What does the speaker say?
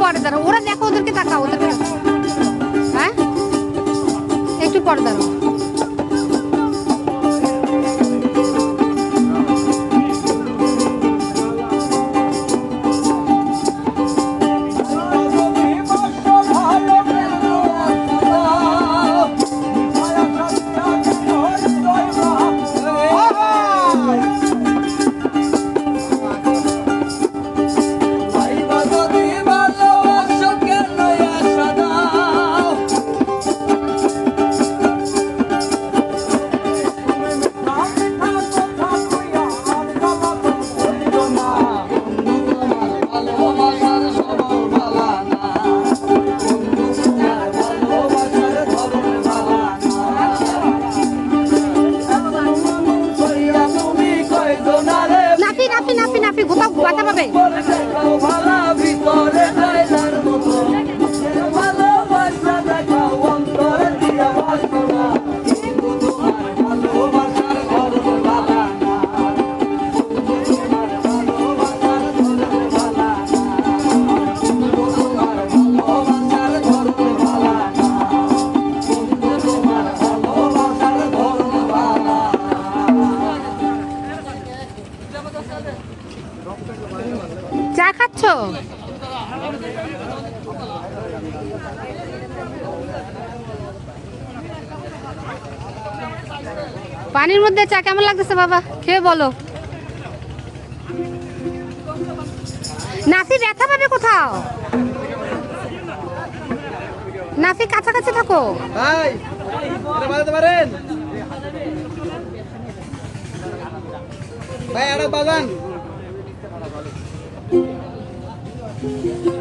পরে দাঁড়াও। ওরা দেখো ওদেরকে তাকাও ওদেরকে। হ্যাঁ? একটু পরে দাঁড়ো Allahumma চা খাচ্ছ? পানির মধ্যে চা কেমন লাগতেছে বাবা? খেয়ে বলো। নাফি ব্যথা পাবে কোথাও? নাফি কাছাকাছি থাকো। ভাই এটা Thank you.